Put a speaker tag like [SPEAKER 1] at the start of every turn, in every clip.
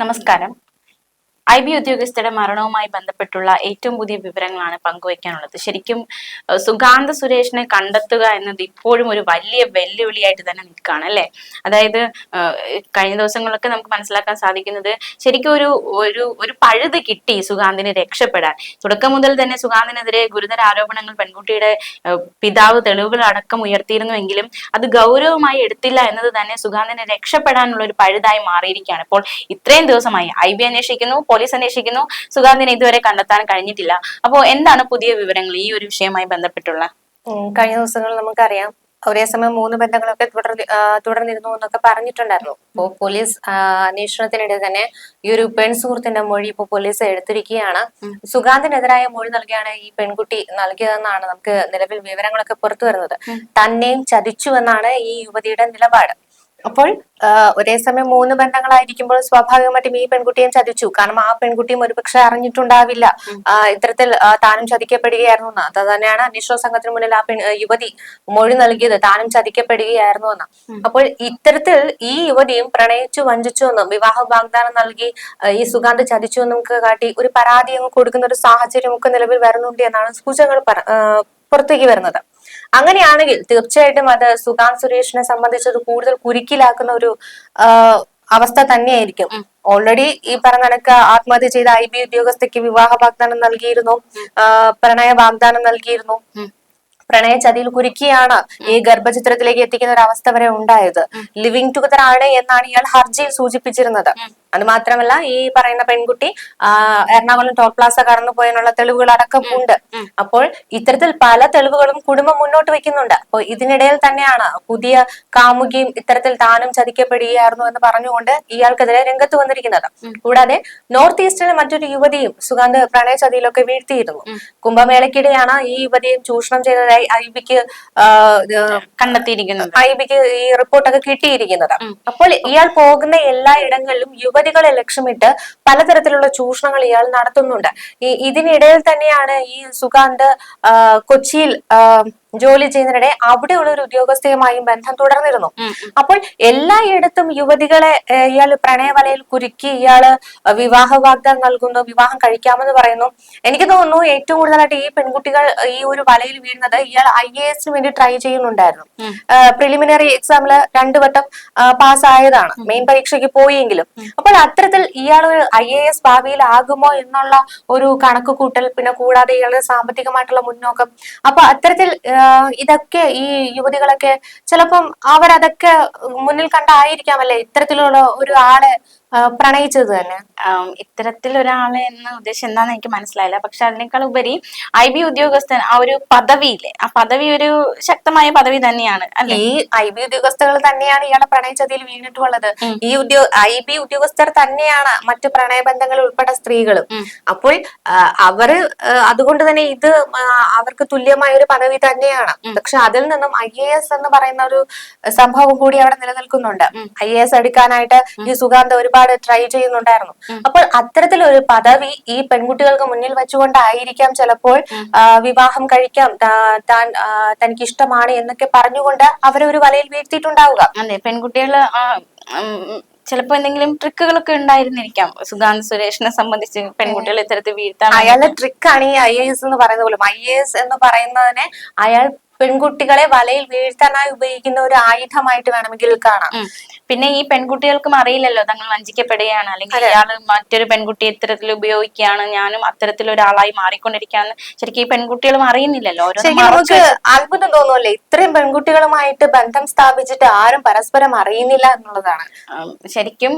[SPEAKER 1] നമസ്കാരം I B ഉദ്യോഗസ്ഥരുടെ മരണവുമായി ബന്ധപ്പെട്ടുള്ള ഏറ്റവും പുതിയ വിവരങ്ങളാണ് പങ്കുവയ്ക്കാനുള്ളത് ശരിക്കും സുഗാന്ത സുരേഷിനെ കണ്ടെത്തുക എന്നത് ഇപ്പോഴും ഒരു വലിയ വെല്ലുവിളിയായിട്ട് തന്നെ നിൽക്കുകയാണ് അല്ലെ? അതായത് കഴിഞ്ഞ ദിവസങ്ങളൊക്കെ നമുക്ക് മനസ്സിലാക്കാൻ സാധിക്കുന്നത് ശരിക്കും ഒരു ഒരു ഒരു പഴുത് കിട്ടി സുഗാന്തിന് രക്ഷപ്പെടാൻ. തുടക്കം മുതൽ തന്നെ സുഗാന്തിനെതിരെ ഗുരുതര ആരോപണങ്ങൾ പെൺകുട്ടിയുടെ പിതാവ് തെളിവുകൾ അടക്കം ഉയർത്തിയിരുന്നുവെങ്കിലും അത് ഗൗരവമായി എടുത്തില്ല എന്നത് തന്നെ സുഗാന്തിനെ രക്ഷപ്പെടാനുള്ള ഒരു പഴുതായി മാറിയിരിക്കുകയാണ്. ഇപ്പോൾ ഇത്രയും ദിവസമായി ഐ ബി അന്വേഷിക്കുന്നു പോലീസ് അന്വേഷിക്കുന്നു. സുഗാന്തിനെ ഇതുവരെ കണ്ടെത്താൻ കഴിഞ്ഞിട്ടില്ല. അപ്പോൾ എന്താണ് പുതിയ വിവരങ്ങൾ ഈ ഒരു വിഷയവുമായി ബന്ധപ്പെട്ടുള്ള?
[SPEAKER 2] കഴിഞ്ഞ ദിവസങ്ങളിൽ നമുക്കറിയാം. ഒരേ സമയം മൂന്ന് ബന്ധങ്ങളൊക്കെ തുടർ തുടർന്നിരുന്നു എന്നൊക്കെ പറഞ്ഞിട്ടുണ്ടായിരുന്നു. ഇപ്പോ പോലീസ് അന്വേഷണത്തിനിടെ തന്നെ ഈ ഒരു പെൺ സുഹൃത്തിന്റെ മൊഴി ഇപ്പോൾ പോലീസ് എടുത്തിരിക്കുകയാണ്. സുഗാന്തിനെതിരായ മൊഴി നൽകിയാണ് ഈ പെൺകുട്ടി നൽകിയതെന്നാണ് നമുക്ക് നിലവിൽ വിവരങ്ങളൊക്കെ പുറത്തു വരുന്നത്. തന്നെയും ചതിച്ചു എന്നാണ് ഈ യുവതിയുടെ നിലപാട്. അപ്പോൾ ഒരേ സമയം മൂന്ന് ബന്ധങ്ങളായിരിക്കുമ്പോൾ സ്വാഭാവികമായിട്ടും ഈ പെൺകുട്ടിയും ചതിച്ചു. കാരണം ആ പെൺകുട്ടിയും ഒരുപക്ഷെ അറിഞ്ഞിട്ടുണ്ടാവില്ല. ഇത്തരത്തിൽ താനും ചതിക്കപ്പെടുകയായിരുന്നു എന്ന്. അത് തന്നെയാണ് അന്വേഷണ സംഘത്തിന് മുന്നിൽ ആ പെൺ യുവതി മൊഴി നൽകിയത്. താനും ചതിക്കപ്പെടുകയായിരുന്നു എന്ന്. അപ്പോൾ ഇത്തരത്തിൽ ഈ യുവതിയും പ്രണയിച്ചു വഞ്ചിച്ചു എന്നും വിവാഹ വാഗ്ദാനം നൽകി ഈ സുഗാന്ത് ചതിച്ചു എന്നും കാട്ടി ഒരു പരാതി അങ്ങ് കൊടുക്കുന്ന ഒരു സാഹചര്യം ഒക്കെ നിലവിൽ വരുന്നുണ്ട് എന്നാണ് സൂചനകൾ പുറത്തേക്ക് വരുന്നത്. അങ്ങനെയാണെങ്കിൽ തീർച്ചയായിട്ടും അത് സുഗാന്ത് സുരേഷിനെ സംബന്ധിച്ചത് കൂടുതൽ കുരുക്കിലാക്കുന്ന ഒരു അവസ്ഥ തന്നെയായിരിക്കും. ഓൾറെഡി ഈ പറഞ്ഞ കണക്ക് ആത്മഹത്യ ചെയ്ത ഐ ബി ഉദ്യോഗസ്ഥയ്ക്ക് വിവാഹ വാഗ്ദാനം നൽകിയിരുന്നു. പ്രണയ വാഗ്ദാനം നൽകിയിരുന്നു. പ്രണയ ചതിയിൽ കുരുക്കിയാണ് ഈ ഗർഭചിത്രത്തിലേക്ക് എത്തിക്കുന്ന ഒരു അവസ്ഥ വരെ ഉണ്ടായത്. ലിവിങ് ടുഗദർ ആണ് എന്നാണ് ഇയാൾ ഹർജിയിൽ സൂചിപ്പിച്ചിരുന്നത്. അത് മാത്രമല്ല ഈ പറയുന്ന പെൺകുട്ടി എറണാകുളം ടോൾ പ്ലാസ കടന്നു പോയതിനുള്ള തെളിവുകൾ അടക്കം ഉണ്ട്. അപ്പോൾ ഇത്തരത്തിൽ പല തെളിവുകളും കുടുംബം മുന്നോട്ട് വെക്കുന്നുണ്ട്. അപ്പോൾ ഇതിനിടയിൽ തന്നെയാണ് പുതിയ കാമുകിയും ഇത്തരത്തിൽ താനും ചതിക്കപ്പെടുകയായിരുന്നു എന്ന് പറഞ്ഞുകൊണ്ട് ഇയാൾക്കെതിരെ രംഗത്ത് വന്നിരിക്കുന്നത്. കൂടാതെ നോർത്ത് ഈസ്റ്റിലെ മറ്റൊരു യുവതിയും സുഗാന്ത് പ്രണയ ചതിയിലൊക്കെ വീഴ്ത്തിയിരുന്നു. കുംഭമേളയ്ക്കിടെയാണ് ഈ യുവതിയും ചൂഷണം ചെയ്തതായി ഐ ബിക്ക്
[SPEAKER 1] കണ്ടെത്തിയിരിക്കുന്നത്.
[SPEAKER 2] ഐ ബിക്ക് ഈ റിപ്പോർട്ടൊക്കെ കിട്ടിയിരിക്കുന്നത്. അപ്പോൾ ഇയാൾ പോകുന്ന എല്ലാ ഇടങ്ങളിലും യുവതികളെ ലക്ഷ്യമിട്ട് പലതരത്തിലുള്ള ചൂഷണങ്ങൾ ഇയാൾ നടത്തുന്നുണ്ട്. ഈ ഇതിനിടയിൽ തന്നെയാണ് ഈ സുഗാന്ത് കൊച്ചിയിൽ ജോലി ചെയ്യുന്നതിനിടെ അവിടെയുള്ള ഒരു ഉദ്യോഗസ്ഥയുമായും ബന്ധം തുടർന്നിരുന്നു. അപ്പോൾ എല്ലായിടത്തും യുവതികളെ ഇയാൾ പ്രണയവലയിൽ കുരുക്കി ഇയാൾ വിവാഹ വാഗ്ദാനം നൽകുന്നു വിവാഹം കഴിക്കാമെന്ന് പറയുന്നു. എനിക്ക് തോന്നുന്നു ഏറ്റവും കൂടുതലായിട്ട് ഈ പെൺകുട്ടികൾ ഈ ഒരു വലയിൽ വീഴുന്നത് ഇയാൾ ഐ എ എസിന് വേണ്ടി ട്രൈ ചെയ്യുന്നുണ്ടായിരുന്നു. പ്രിലിമിനറി എക്സാമിൽ രണ്ടു വട്ടം പാസ്സായതാണ് മെയിൻ പരീക്ഷയ്ക്ക് പോയെങ്കിലും. അപ്പോൾ അത്തരത്തിൽ ഇയാൾ ഒരു ഐ എ എസ് ഭാവിയിൽ ആകുമോ എന്നുള്ള ഒരു കണക്ക് കൂട്ടൽ പിന്നെ കൂടാതെ ഇയാളുടെ സാമ്പത്തികമായിട്ടുള്ള മുന്നോക്കം. അപ്പൊ അത്തരത്തിൽ ഇതൊക്കെ ഈ യുവതികളൊക്കെ ചിലപ്പം അവരതൊക്കെ മുന്നിൽ കണ്ടായിരിക്കാമല്ലേ ഇത്തരത്തിലുള്ള ഒരു ആളെ പ്രണയിച്ചത് തന്നെ.
[SPEAKER 1] ഇത്തരത്തിൽ ഒരാളെ എന്ന ഉദ്ദേശം എന്താണെന്ന് എനിക്ക് മനസ്സിലായില്ല. പക്ഷെ അതിനേക്കാൾ ഉപരി ഐ ബി ഉദ്യോഗസ്ഥൻ ആ ഒരു പദവിയില്ലേ ആ പദവി ഒരു ശക്തമായ പദവി തന്നെയാണ് അല്ലെ?
[SPEAKER 2] ഈ ഐ ബി ഉദ്യോഗസ്ഥകൾ തന്നെയാണ് ഇയാളെ പ്രണയിച്ചതിൽ വീണിട്ടുള്ളത്. ഈ ഉദ്യോ ഐ ബി ഉദ്യോഗസ്ഥർ തന്നെയാണ് മറ്റു പ്രണയബന്ധങ്ങൾ ഉൾപ്പെടെ സ്ത്രീകളും. അപ്പോൾ അവർ അതുകൊണ്ട് തന്നെ ഇത് അവർക്ക് തുല്യമായ ഒരു പദവി തന്നെയാണ്. പക്ഷെ അതിൽ നിന്നും ഐ എ എസ് എന്ന് പറയുന്ന ഒരു സംഭവം കൂടി അവിടെ നിലനിൽക്കുന്നുണ്ട്. ഐ എ എസ് എടുക്കാനായിട്ട് ഈ സുഗാന്ത ഒരുപാട് ട്രൈ ചെയ്യുന്നുണ്ടായിരുന്നു. അപ്പോൾ അത്തരത്തിലൊരു പദവി ഈ പെൺകുട്ടികൾക്ക് മുന്നിൽ വെച്ചുകൊണ്ടായിരിക്കാം ചിലപ്പോൾ വിവാഹം കഴിക്കാം. താൻ തനിക്ക് ഇഷ്ടമാണ് എന്നൊക്കെ പറഞ്ഞുകൊണ്ട് അവരെ ഒരു വലയിൽ വീഴ്ത്തിയിട്ടുണ്ടാവുക.
[SPEAKER 1] അതെ പെൺകുട്ടികൾ ചിലപ്പോ എന്തെങ്കിലും ട്രിക്കുകളൊക്കെ ഉണ്ടായിരുന്നിരിക്കാം. സുഗാന്ത് സുരേഷിനെ സംബന്ധിച്ച് പെൺകുട്ടികൾ ഇത്തരത്തിൽ വീഴ്ത്താൻ
[SPEAKER 2] അയാളുടെ ട്രിക്കാണ് ഈ ഐ എസ് എന്ന് പറയുന്ന പോലും. ഐ എസ് എന്ന് പറയുന്നതിനെ അയാൾ പെൺകുട്ടികളെ വലയിൽ വീഴ്ത്താനായി ഉപയോഗിക്കുന്ന ഒരു ആയുധമായിട്ട് വേണമെങ്കിൽ കാണാം.
[SPEAKER 1] പിന്നെ ഈ പെൺകുട്ടികൾക്കും അറിയില്ലല്ലോ തങ്ങൾ വഞ്ചിക്കപ്പെടുകയാണ്. അല്ലെങ്കിൽ ഇയാൾ മറ്റൊരു പെൺകുട്ടി ഇത്തരത്തിൽ ഉപയോഗിക്കുകയാണ്. ഞാനും അത്തരത്തിൽ ഒരാളായി മാറിക്കൊണ്ടിരിക്കുകയാണ്. ശരിക്കും ഈ പെൺകുട്ടികളും അറിയുന്നില്ലല്ലോ.
[SPEAKER 2] നമുക്ക് അത്ഭുതം തോന്നുമല്ലേ ഇത്രയും പെൺകുട്ടികളുമായിട്ട് ബന്ധം സ്ഥാപിച്ചിട്ട് ആരും പരസ്പരം അറിയുന്നില്ല എന്നുള്ളതാണ്.
[SPEAKER 1] ശരിക്കും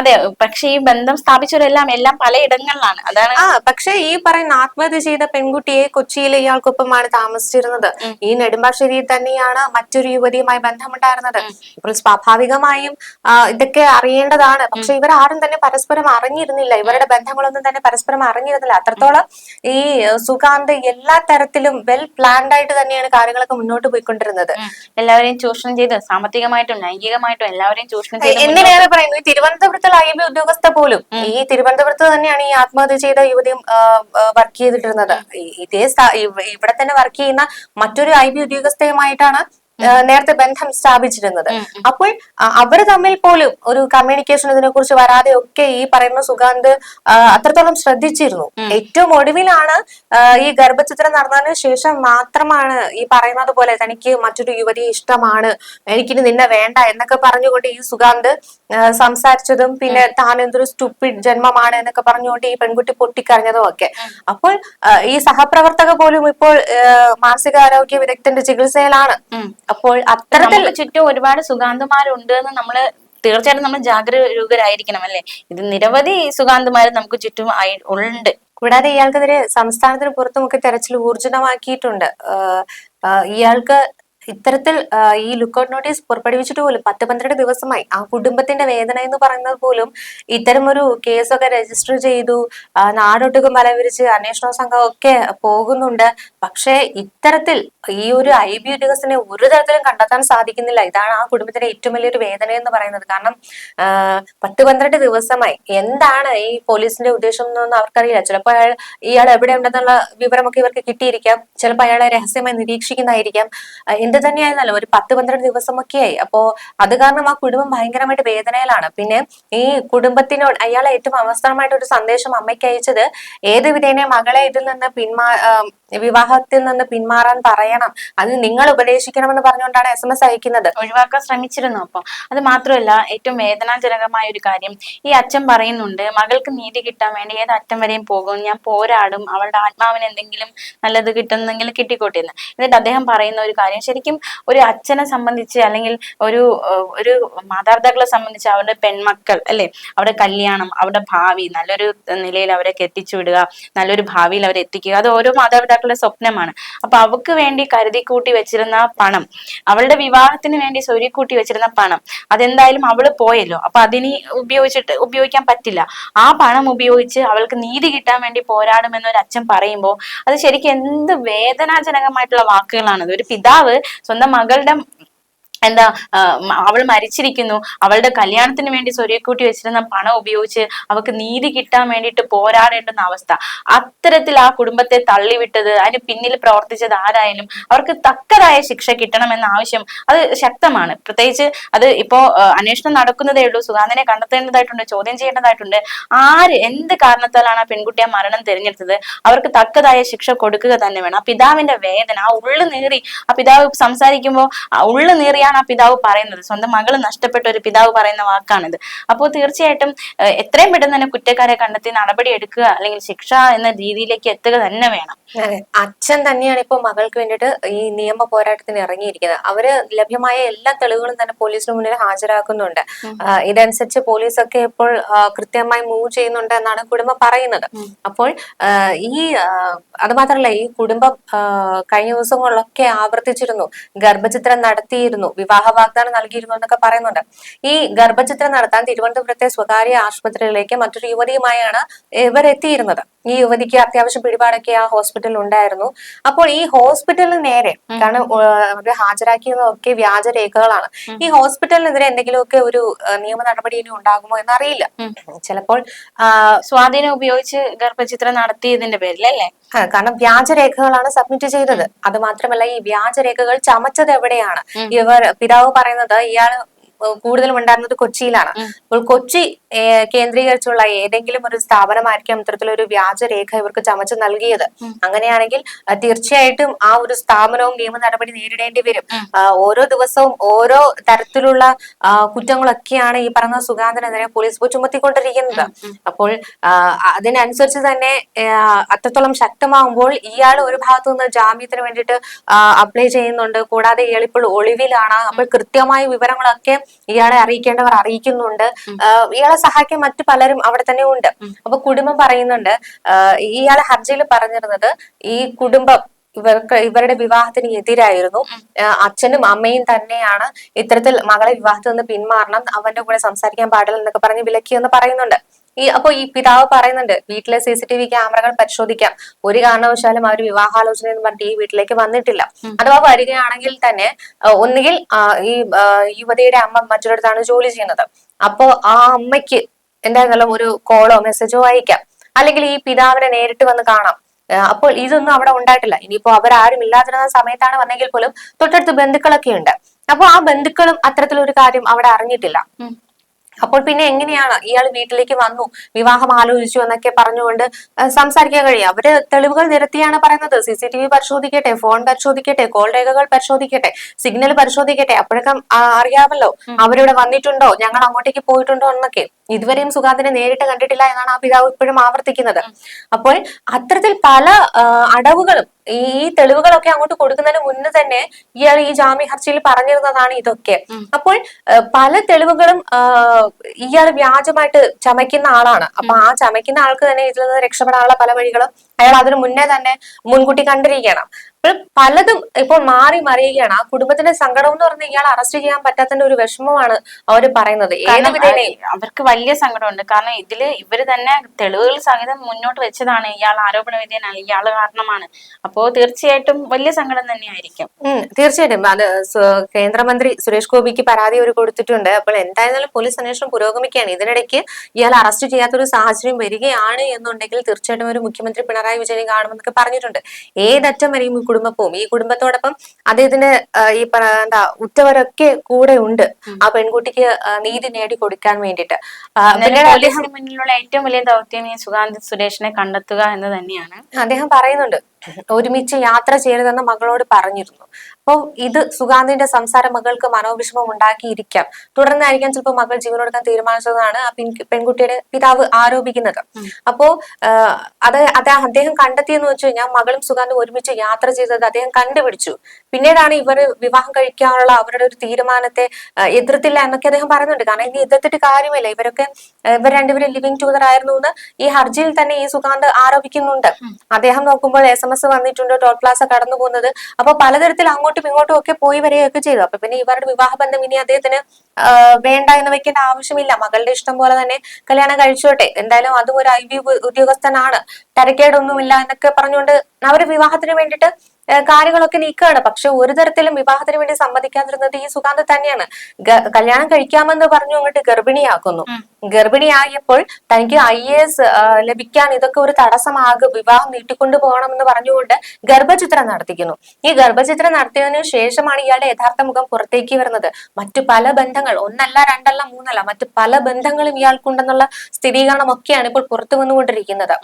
[SPEAKER 1] അതെ. പക്ഷെ ഈ ബന്ധം സ്ഥാപിച്ചവരെല്ലാം എല്ലാം പലയിടങ്ങളിലാണ്. അതാണ്
[SPEAKER 2] ആ പക്ഷെ ഈ പറയുന്ന ആത്മഹത്യ ചെയ്ത പെൺകുട്ടിയെ കൊച്ചിയിൽ ഇയാൾക്കൊപ്പമാണ് താമസിച്ചിരുന്നത്. ഈ നെടുമ്പാശ്ശേരിയിൽ തന്നെയാണ് മറ്റൊരു യുവതിയുമായി ബന്ധമുണ്ടായിരുന്നത്. ഇപ്പോൾ സ്വാഭാവികമായും ഇതൊക്കെ അറിയേണ്ടതാണ്. പക്ഷെ ഇവർ ആരും തന്നെ പരസ്പരം അറിഞ്ഞിരുന്നില്ല. ഇവരുടെ ബന്ധങ്ങളൊന്നും തന്നെ പരസ്പരം അറിഞ്ഞിരുന്നില്ല. അത്രത്തോളം ഈ സുകാന്ത് എല്ലാ തരത്തിലും വെൽ പ്ലാൻഡ് ആയിട്ട് തന്നെയാണ് കാര്യങ്ങളൊക്കെ മുന്നോട്ട് പോയിക്കൊണ്ടിരുന്നത്.
[SPEAKER 1] എല്ലാവരെയും ചൂഷണം ചെയ്ത് സാമ്പത്തികമായിട്ടും ലൈംഗികമായിട്ടും എല്ലാവരെയും ചൂഷണം ചെയ്ത്
[SPEAKER 2] എന്തിനേറെ പറയുന്നു ഈ തിരുവനന്തപുരത്ത് ഐ ബി ഉദ്യോഗസ്ഥ പോലും ഈ തിരുവനന്തപുരത്ത് തന്നെയാണ് ഈ ആത്മഹത്യ ചെയ്ത യുവതിയും വർക്ക് ചെയ്തിട്ടിരുന്നത്. ഇതേ ഇവിടെ തന്നെ വർക്ക് ചെയ്യുന്ന മറ്റൊരു ഐ ബി ഉദ്യോഗസ്ഥയുമായിട്ടാണ് നേരത്തെ ബന്ധം സ്ഥാപിച്ചിരുന്നത്. അപ്പോൾ അവർ തമ്മിൽ പോലും ഒരു കമ്മ്യൂണിക്കേഷൻ ഇതിനെ കുറിച്ച് വരാതെ ഒക്കെ ഈ പറയുന്ന സുഗാന്ത് അത്രത്തോളം ശ്രദ്ധിച്ചിരുന്നു. ഏറ്റവും ഒടുവിലാണ് ഈ ഗർഭചിത്രം നടന്നതിന് ശേഷം മാത്രമാണ് ഈ പറയുന്നത് പോലെ തനിക്ക് മറ്റൊരു യുവതി ഇഷ്ടമാണ് എനിക്ക് നിന്നെ വേണ്ട എന്നൊക്കെ പറഞ്ഞുകൊണ്ട് ഈ സുഗാന്ത് സംസാരിച്ചതും പിന്നെ താൻ എന്തൊരു സ്റ്റുപ്പിഡ് ജന്മമാണ് എന്നൊക്കെ പറഞ്ഞുകൊണ്ട് ഈ പെൺകുട്ടി പൊട്ടിക്കറിഞ്ഞതും ഒക്കെ. അപ്പോൾ ഈ സഹപ്രവർത്തക പോലും ഇപ്പോൾ മാനസികാരോഗ്യ വിദഗ്ധന്റെ ചികിത്സയിലാണ്. അപ്പോൾ അത്തരത്തിൽ
[SPEAKER 1] ചുറ്റും ഒരുപാട് സുഗാന്തമാരുണ്ട് എന്ന് നമ്മൾ തീർച്ചയായിട്ടും നമ്മൾ ജാഗരൂകരായിരിക്കണം അല്ലെ ഇത് നിരവധി സുഗാന്തമാര് നമുക്ക് ചുറ്റും ആയി- ഉണ്ട്.
[SPEAKER 2] കൂടാതെ ഇയാൾക്കെതിരെ സംസ്ഥാനത്തിന് പുറത്തുമൊക്കെ തെരച്ചിൽ ഊർജിതമാക്കിയിട്ടുണ്ട് ഇയാൾക്ക് ഇത്തരത്തിൽ ഈ ലുക്കൌട്ട് നോട്ടീസ് പുറപ്പെടുവിച്ചിട്ട് പോലും പത്ത് പന്ത്രണ്ട് ദിവസമായി ആ കുടുംബത്തിന്റെ വേദന എന്ന് പറയുന്നത് പോലും ഇത്തരം ഒരു കേസൊക്കെ രജിസ്റ്റർ ചെയ്തു നാടൊട്ടുക്കും വിരിച്ച് അന്വേഷണ സംഘം ഒക്കെ പോകുന്നുണ്ട്. പക്ഷേ ഇത്തരത്തിൽ ഈ ഒരു ഐ ബി ഉദ്യോഗസ്ഥനെ ഒരു തരത്തിലും കണ്ടെത്താൻ സാധിക്കുന്നില്ല. ഇതാണ് ആ കുടുംബത്തിന്റെ ഏറ്റവും വലിയൊരു വേദന എന്ന് പറയുന്നത്. കാരണം പത്ത് പന്ത്രണ്ട് ദിവസമായി എന്താണ് ഈ പോലീസിന്റെ ഉദ്ദേശം എന്നൊന്നും അവർക്കറിയില്ല. ചിലപ്പോൾ അയാൾ ഇയാൾ എവിടെ ഉണ്ടെന്നുള്ള വിവരമൊക്കെ ഇവർക്ക് കിട്ടിയിരിക്കാം. ചിലപ്പോൾ അയാളെ രഹസ്യമായി നിരീക്ഷിക്കുന്നതായിരിക്കാം. ആഹ് എന്ത് ആയിരുന്നല്ലോ ഒരു പത്ത് പന്ത്രണ്ട് ദിവസമൊക്കെയായി. അപ്പോ അത് കാരണം ആ കുടുംബം ഭയങ്കരമായിട്ട് വേദനയിലാണ്. പിന്നെ ഈ കുടുംബത്തിനോട് അയാൾ ഏറ്റവും അവസാനമായിട്ട് ഒരു സന്ദേശം അമ്മയ്ക്ക് അയച്ചത് ഏത് വിധേനെ മകളെ ഇതിൽ നിന്ന് പിന്മാ വിവാഹത്തിൽ നിന്ന് പിന്മാറാൻ പറയണം. അത് നിങ്ങൾ ഉപദേശിക്കണമെന്ന് പറഞ്ഞുകൊണ്ടാണ് എസ് എം എസ് അയക്കുന്നത്.
[SPEAKER 1] ഒഴിവാക്കാൻ ശ്രമിച്ചിരുന്നു അപ്പം. അത് മാത്രമല്ല ഏറ്റവും വേദനാജനകമായ ഒരു കാര്യം. ഈ അച്ഛൻ പറയുന്നുണ്ട് മകൾക്ക് നീതി കിട്ടാൻ വേണ്ടി ഏത് അറ്റം വരെയും പോകും. ഞാൻ പോരാടും. അവളുടെ ആത്മാവിന് എന്തെങ്കിലും നല്ലത് കിട്ടുന്നെങ്കിൽ കിട്ടിക്കോട്ടെ എന്ന്. എന്നിട്ട് അദ്ദേഹം പറയുന്ന ഒരു കാര്യം ശരിക്കും ഒരു അച്ഛനെ സംബന്ധിച്ച് അല്ലെങ്കിൽ ഒരു ഒരു മാതാപിതാക്കളെ സംബന്ധിച്ച് അവരുടെ പെൺമക്കൾ അല്ലെ? അവരുടെ കല്യാണം അവരുടെ ഭാവി നല്ലൊരു നിലയിൽ അവരെ എത്തിച്ചു വിടുക നല്ലൊരു ഭാവിയിൽ അവരെ എത്തിക്കുക. അത് ഓരോ മാതാപിതാക്കളുടെ സ്വപ്നമാണ്. അപ്പൊ അവക്ക് വേണ്ടി കരുതി കൂട്ടി വെച്ചിരുന്ന പണം അവളുടെ വിവാഹത്തിന് വേണ്ടി സ്വരുക്കൂട്ടി വെച്ചിരുന്ന പണം അതെന്തായാലും അവൾ പോയല്ലോ. അപ്പൊ അതിനി ഉപയോഗിച്ചിട്ട് ഉപയോഗിക്കാൻ പറ്റില്ല. ആ പണം ഉപയോഗിച്ച് അവൾക്ക് നീതി കിട്ടാൻ വേണ്ടി പോരാടുമെന്ന് ഒരു അച്ഛൻ പറയുമ്പോൾ അത് ശരിക്കും എന്ത് വേദനാജനകമായിട്ടുള്ള വാക്കുകളാണത്. ഒരു പിതാവ് സ്വന്തം മകളുടെ എന്താ അവൾ മരിച്ചിരിക്കുന്നു. അവളുടെ കല്യാണത്തിന് വേണ്ടി സ്വരുക്കൂട്ടി വെച്ചിരുന്ന പണം ഉപയോഗിച്ച് അവൾക്ക് നീതി കിട്ടാൻ വേണ്ടിയിട്ട് പോരാടേണ്ടുന്ന അവസ്ഥ. അത്തരത്തിൽ ആ കുടുംബത്തെ തള്ളിവിട്ടത് അതിന് പിന്നിൽ പ്രവർത്തിച്ചത് ആരായാലും അവർക്ക് തക്കതായ ശിക്ഷ കിട്ടണമെന്ന ആവശ്യം അത് ശക്തമാണ്. പ്രത്യേകിച്ച് അത് ഇപ്പോ അന്വേഷണം നടക്കുന്നതേ ഉള്ളൂ. സുഗാന്തനെ കണ്ടെത്തേണ്ടതായിട്ടുണ്ട് ചോദ്യം ചെയ്യേണ്ടതായിട്ടുണ്ട്. ആര് എന്ത് കാരണത്താലാണ് ആ പെൺകുട്ടി ആ മരണം തിരഞ്ഞെടുത്തത്? അവർക്ക് തക്കതായ ശിക്ഷ കൊടുക്കുക തന്നെ വേണം. ആ പിതാവിന്റെ വേദന ആ ഉള്ളു നീറി ആ പിതാവ് സംസാരിക്കുമ്പോൾ ഉള്ളു ആ പിതാവ് പറയുന്നത്? സ്വന്തം മകൾ നഷ്ടപ്പെട്ട ഒരു പിതാവ് പറയുന്ന വാക്കാണിത്. അപ്പോൾ തീർച്ചയായിട്ടും എത്രയും പെട്ടെന്ന് തന്നെ കുറ്റക്കാരെ കണ്ടെത്തി നടപടി എടുക്കുക അല്ലെങ്കിൽ ശിക്ഷ എന്ന രീതിയിലേക്ക് എത്തുക തന്നെ വേണം.
[SPEAKER 2] അച്ഛൻ തന്നെയാണ് ഇപ്പോൾ മകൾക്ക് വേണ്ടിയിട്ട് ഈ നിയമ പോരാട്ടത്തിന് ഇറങ്ങിയിരിക്കുന്നത്. അവർ ലഭ്യമായ എല്ലാ തെളിവുകളും തന്നെ പോലീസിന് മുന്നിൽ ഹാജരാക്കുന്നുണ്ട്. ഇതനുസരിച്ച് പോലീസൊക്കെ ഇപ്പോൾ കൃത്യമായി മൂവ് ചെയ്യുന്നുണ്ട് എന്നാണ് കുടുംബം പറയുന്നത്. അപ്പോൾ ഈ ആ, അത് മാത്രമല്ല ഈ കുടുംബം കഴിഞ്ഞ ദിവസങ്ങളിലൊക്കെ ആവർത്തിച്ചിരുന്നു. ഗർഭചിത്രം നടത്തിയിരുന്നു. വിവാഹ വാഗ്ദാനം നൽകിയിരുന്നു എന്നൊക്കെ പറയുന്നുണ്ട്. ഈ ഗർഭചിത്രം നടത്താൻ തിരുവനന്തപുരത്തെ സ്വകാര്യ ആശുപത്രിയിലേക്ക് മറ്റൊരു യുവതിയുമായാണ് ഇവർ എത്തിയിരുന്നത് ഈ യുവതിക്ക് അത്യാവശ്യം പിടിപാടൊക്കെ ആ ഹോസ്പിറ്റലിൽ ഉണ്ടായിരുന്നു. അപ്പോൾ ഈ ഹോസ്പിറ്റലിന് നേരെ കാരണം അവർ ഹാജരാക്കിയതൊക്കെ വ്യാജ രേഖകളാണ്. ഈ ഹോസ്പിറ്റലിനെതിരെ എന്തെങ്കിലുമൊക്കെ ഒരു നിയമ നടപടി ഇനി ഉണ്ടാകുമോ എന്നറിയില്ല. ചിലപ്പോൾ
[SPEAKER 1] സ്വാധീനം ഉപയോഗിച്ച് ഗർഭചിത്രം നടത്തിയതിന്റെ പേരിൽ അല്ലേ
[SPEAKER 2] കാരണം വ്യാജരേഖകളാണ് സബ്മിറ്റ് ചെയ്തത്. അത് മാത്രമല്ല ഈ വ്യാജരേഖകൾ ചമച്ചത് എവിടെയാണ്? ഇവർ പിതാവ് പറയുന്നത് ഇയാൾ കൂടുതലും ഉണ്ടായിരുന്നത് കൊച്ചിയിലാണ്. അപ്പോൾ കൊച്ചി കേന്ദ്രീകരിച്ചുള്ള ഏതെങ്കിലും ഒരു സ്ഥാപനമായിരിക്കും ഇത്തരത്തിലൊരു വ്യാജരേഖ ഇവർക്ക് ചമച്ച് നൽകിയത്. അങ്ങനെയാണെങ്കിൽ തീർച്ചയായിട്ടും ആ ഒരു സ്ഥാപനവും നിയമ നടപടി നേരിടേണ്ടി വരും. ഓരോ ദിവസവും ഓരോ തരത്തിലുള്ള കുറ്റങ്ങളൊക്കെയാണ് ഈ പറഞ്ഞ സുഗാന്തനെതിരെ പോലീസ് ചുമത്തിക്കൊണ്ടിരിക്കുന്നത് അപ്പോൾ അതിനനുസരിച്ച് തന്നെ അത്രത്തോളം ശക്തമാകുമ്പോൾ ഇയാൾ ഒരു ഭാഗത്തു നിന്ന് ജാമ്യത്തിന് വേണ്ടിയിട്ട് അപ്ലൈ ചെയ്യുന്നുണ്ട്. കൂടാതെ ഇയാൾ ഇപ്പോൾ ഒളിവിലാണ്. അപ്പോൾ കൃത്യമായ വിവരങ്ങളൊക്കെ ഇയാളെ അറിയിക്കേണ്ടവർ അറിയിക്കുന്നുണ്ട്. ഇയാളെ സഹായിക്കാൻ മറ്റു പലരും അവിടെ തന്നെ ഉണ്ട്. അപ്പൊ കുടുംബം പറയുന്നുണ്ട് ഇയാളെ ഹർജിയിൽ പറഞ്ഞിരുന്നത് ഈ കുടുംബം ഇവർക്ക് ഇവരുടെ വിവാഹത്തിന് എതിരായിരുന്നു. അച്ഛനും അമ്മയും തന്നെയാണ് ഇത്തരത്തിൽ മകളെ വിവാഹത്തിൽ നിന്ന് പിന്മാറണം അവന്റെ കൂടെ സംസാരിക്കാൻ പാടില്ല എന്നൊക്കെ പറഞ്ഞ് വിലക്കിയെന്ന് പറയുന്നുണ്ട്. ഈ അപ്പൊ ഈ പിതാവ് പറയുന്നുണ്ട് വീട്ടിലെ സി സി ടി വി ക്യാമറകൾ പരിശോധിക്കാം. ഒരു കാരണവശാലും അവർ വിവാഹാലോചന എന്ന് പറഞ്ഞിട്ട് ഈ വീട്ടിലേക്ക് വന്നിട്ടില്ല. അഥവാ വരികയാണെങ്കിൽ തന്നെ ഒന്നുകിൽ ഈ യുവതിയുടെ അമ്മ മറ്റൊരിടത്താണ് ജോലി ചെയ്യുന്നത്. അപ്പോ ആ അമ്മയ്ക്ക് എന്തായിരുന്നാലും ഒരു കോളോ മെസ്സേജോ അയക്കാം. അല്ലെങ്കിൽ ഈ പിതാവിനെ നേരിട്ട് വന്ന് കാണാം. അപ്പോൾ ഇതൊന്നും അവിടെ ഉണ്ടായിട്ടില്ല. ഇനിയിപ്പോ അവരാരും ഇല്ലാതിരുന്ന സമയത്താണ് വന്നെങ്കിൽ പോലും തൊട്ടടുത്ത് ബന്ധുക്കളൊക്കെ ഉണ്ട്. അപ്പൊ ആ ബന്ധുക്കളും അത്തരത്തിലൊരു കാര്യം അവിടെ അറിഞ്ഞിട്ടില്ല. അപ്പോൾ പിന്നെ എങ്ങനെയാണ് ഇയാൾ വീട്ടിലേക്ക് വന്നു? വിവാഹം ആലോചിച്ചു എന്നൊക്കെ പറഞ്ഞുകൊണ്ട് സംസാരിക്കാൻ കഴിയും. അവർ തെളിവുകൾ നിരത്തിയാണ് പറയുന്നത്. സി സി ടി വി പരിശോധിക്കട്ടെ ഫോൺ പരിശോധിക്കട്ടെ കോൾ രേഖകൾ പരിശോധിക്കട്ടെ സിഗ്നൽ പരിശോധിക്കട്ടെ. അപ്പോഴൊക്കെ അറിയാമല്ലോ അവരിവിടെ വന്നിട്ടുണ്ടോ? ഞങ്ങൾ അങ്ങോട്ടേക്ക് പോയിട്ടുണ്ടോ എന്നൊക്കെ. ഇതുവരെയും സുഗാന്തിനെ നേരിട്ട് കണ്ടിട്ടില്ല എന്നാണ് ആ പിതാവ് ഇപ്പോഴും ആവർത്തിക്കുന്നത്. അപ്പോൾ അത്തരത്തിൽ പല അടവുകളും ഈ തെളിവുകളൊക്കെ അങ്ങോട്ട് കൊടുക്കുന്നതിന് മുന്നേ തന്നെ ഇയാൾ ഈ ജാമ്യ ഹർജിയിൽ പറഞ്ഞിരുന്നതാണ് ഇതൊക്കെ. അപ്പോൾ പല തെളിവുകളും ഇയാൾ വ്യാജമായിട്ട് ചമയ്ക്കുന്ന ആളാണ്. അപ്പൊ ആ ചമയ്ക്കുന്ന ആൾക്ക് തന്നെ ഇതിൽ നിന്ന് രക്ഷപ്പെടാനുള്ള പല വഴികളും അയാൾ അതിനു മുന്നേ തന്നെ മുൻകൂട്ടി കണ്ടിരിക്കണം. പലതും ഇപ്പോൾ മാറി മറിയുകയാണ്. ആ കുടുംബത്തിന്റെ സങ്കടം എന്ന് പറഞ്ഞാൽ ഇയാൾ അറസ്റ്റ് ചെയ്യാൻ പറ്റാത്തതിന്റെ ഒരു വിഷമമാണ് അവർ പറയുന്നത്. ഏത് വിധേനയും
[SPEAKER 1] അവർക്ക് വലിയ സങ്കടമുണ്ട്. കാരണം ഇതിൽ ഇവർ തന്നെ തെളിവുകൾ സഹിതം മുന്നോട്ട് വെച്ചതാണ് ഇയാൾ ആരോപണ വിധേയനാണ് ഇയാൾ കാരണമാണ്. അപ്പോ തീർച്ചയായിട്ടും വലിയ സങ്കടം തന്നെയായിരിക്കും.
[SPEAKER 2] തീർച്ചയായിട്ടും. അത് കേന്ദ്രമന്ത്രി സുരേഷ് ഗോപിക്ക് പരാതി ഒരു കൊടുത്തിട്ടുണ്ട്. അപ്പോൾ എന്തായാലും പോലീസ് അന്വേഷണം പുരോഗമിക്കുകയാണ്. ഇതിനിടയ്ക്ക് ഇയാൾ അറസ്റ്റ് ചെയ്യാത്തൊരു സാഹചര്യം വരികയാണ് എന്നുണ്ടെങ്കിൽ തീർച്ചയായിട്ടും ഒരു മുഖ്യമന്ത്രി പിണറായി വിജയനെ കാണുമെന്നൊക്കെ പറഞ്ഞിട്ടുണ്ട്. ഏതറ്റം വരെയും ഈ കുടുംബം പോവും ഈ കുടുംബത്തോടൊപ്പം അദ്ദേഹത്തിന്റെ ഈ എന്താ ഉറ്റവരൊക്കെ കൂടെ ഉണ്ട്. ആ പെൺകുട്ടിക്ക് നീതി നേടി കൊടുക്കാൻ വേണ്ടിയിട്ട്. ആ,
[SPEAKER 1] എന്നാലും
[SPEAKER 2] പിന്നീട് അദ്ദേഹം
[SPEAKER 1] മുന്നിലുള്ള ഏറ്റവും വലിയ ദൗത്യം ഈ സുഗാന്ത് സുരേഷിനെ കണ്ടെത്തുക എന്ന് തന്നെയാണ്.
[SPEAKER 2] അദ്ദേഹം പറയുന്നുണ്ട് ഒരുമിച്ച് യാത്ര ചെയ്യരുതെന്ന് മകളോട് പറഞ്ഞിരുന്നു. അപ്പോൾ ഇത് സുഗാന്തിന്റെ സംസാരം മകൾക്ക് മനോവിഷമം ഉണ്ടാക്കിയിരിക്കാം. തുടർന്നായിരിക്കാം ചിലപ്പോൾ മകൾ ജീവനൊടുക്കാൻ തീരുമാനിച്ചതാണ് ആ പെൺ- പെൺകുട്ടിയുടെ പിതാവ് ആരോപിക്കുന്നത്. അപ്പോ അത് അത് അദ്ദേഹം കണ്ടെത്തിയെന്ന് വെച്ച് കഴിഞ്ഞാൽ മകളും സുഗാന്തും ഒരുമിച്ച് യാത്ര ചെയ്തത് അദ്ദേഹം കണ്ടുപിടിച്ചു. പിന്നീടാണ് ഇവർ വിവാഹം കഴിക്കാനുള്ള അവരുടെ ഒരു തീരുമാനത്തെ എതിർത്തില്ല എന്നൊക്കെ അദ്ദേഹം പറയുന്നുണ്ട്. കാരണം ഇനി എതിർത്തിട്ട് കാര്യമില്ല. ഇവരൊക്കെ ഇവർ രണ്ടുപേരും ലിവിങ് ടുഗദർ ആയിരുന്നു എന്ന് ഈ ഹർജിയിൽ തന്നെ ഈ സുഗാന്ത് ആരോപിക്കുന്നുണ്ട്. അദ്ദേഹം നോക്കുമ്പോൾ എസ് എം എസ് വന്നിട്ടുണ്ട് ടോൾ പ്ലാസ കടന്നു പോകുന്നത് അപ്പൊ പലതരത്തിൽ അങ്ങോട്ടും ഇങ്ങോട്ടും ഒക്കെ പോയി വരികയൊക്കെ ചെയ്തു. അപ്പൊ പിന്നെ ഇവരുടെ വിവാഹബന്ധം ഇനി അദ്ദേഹത്തിന് വേണ്ട എന്ന് വെക്കേണ്ട ആവശ്യമില്ല. മകളുടെ ഇഷ്ടം പോലെ തന്നെ കല്യാണം കഴിച്ചോട്ടെ. എന്തായാലും അതും ഒരു ഐ ബി ഉദ്യോഗസ്ഥനാണ്. തരക്കേടൊന്നുമില്ല എന്നൊക്കെ പറഞ്ഞുകൊണ്ട് അവർ വിവാഹത്തിന് വേണ്ടിയിട്ട് കാര്യങ്ങളൊക്കെ നീക്കുകയാണ് പക്ഷെ ഒരു തരത്തിലും വിവാഹത്തിന് വേണ്ടി സമ്മതിക്കാതിരുന്നത് ഈ സുഗാന്ത് തന്നെയാണ്. കല്യാണം കഴിക്കാമെന്ന് പറഞ്ഞു അങ്ങോട്ട് ഗർഭിണിയാക്കുന്നു. ഗർഭിണിയായപ്പോൾ തനിക്ക് ഐ എ എസ് ലഭിക്കാൻ ഇതൊക്കെ ഒരു തടസ്സമാകും വിവാഹം നീട്ടിക്കൊണ്ടു പോകണം എന്ന് പറഞ്ഞുകൊണ്ട് ഗർഭചിത്രം നടത്തിക്കുന്നു. ഈ ഗർഭചിത്രം നടത്തിയതിനു ശേഷമാണ് ഇയാളുടെ യഥാർത്ഥ മുഖം പുറത്തേക്ക് വരുന്നത്. മറ്റു പല ബന്ധങ്ങൾ ഒന്നല്ല രണ്ടല്ല മൂന്നല്ല മറ്റു പല ബന്ധങ്ങളും ഇയാൾക്കുണ്ടെന്നുള്ള സ്ഥിരീകരണം ഒക്കെയാണ് ഇപ്പോൾ പുറത്തു വന്നുകൊണ്ടിരിക്കുന്നത്.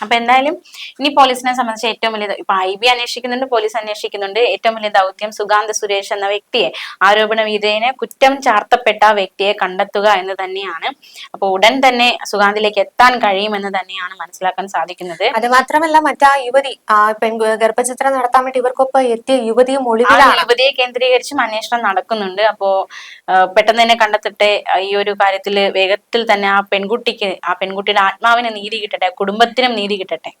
[SPEAKER 1] അപ്പൊ എന്തായാലും ഇനി പോലീസിനെ സംബന്ധിച്ച് ഏറ്റവും വലിയ ഇപ്പൊ ഐ ബി അന്വേഷിക്കുന്നുണ്ട് പോലീസ് അന്വേഷിക്കുന്നുണ്ട്. ഏറ്റവും വലിയ ദൗത്യം സുഗാന്ത് സുരേഷ് എന്ന വ്യക്തിയെ ആരോപണ വിധേയനെ കുറ്റം ചാർത്തപ്പെട്ട ആ വ്യക്തിയെ കണ്ടെത്തുക എന്ന് തന്നെയാണ്. അപ്പൊ ഉടൻ തന്നെ സുഗാന്തിലേക്ക് എത്താൻ കഴിയുമെന്ന് തന്നെയാണ് മനസ്സിലാക്കാൻ സാധിക്കുന്നത്.
[SPEAKER 2] അത് മാത്രമല്ല മറ്റാ യുവതി പെൺ ഗർഭചിത്രം നടത്താൻ വേണ്ടി ഇവർക്കൊപ്പം എത്തിയ യുവതിയും
[SPEAKER 1] യുവതിയെ കേന്ദ്രീകരിച്ചും അന്വേഷണം നടക്കുന്നുണ്ട്. അപ്പോ പെട്ടെന്ന് തന്നെ കണ്ടെത്തട്ടെ. ഈ ഒരു കാര്യത്തിൽ വേഗത്തിൽ തന്നെ ആ പെൺകുട്ടിക്ക് ആ പെൺകുട്ടിയുടെ ആത്മാവിനെ നീതി കിട്ടട്ടെ. കുടുംബത്തിനും നീതി കിട്ടട്ടെ.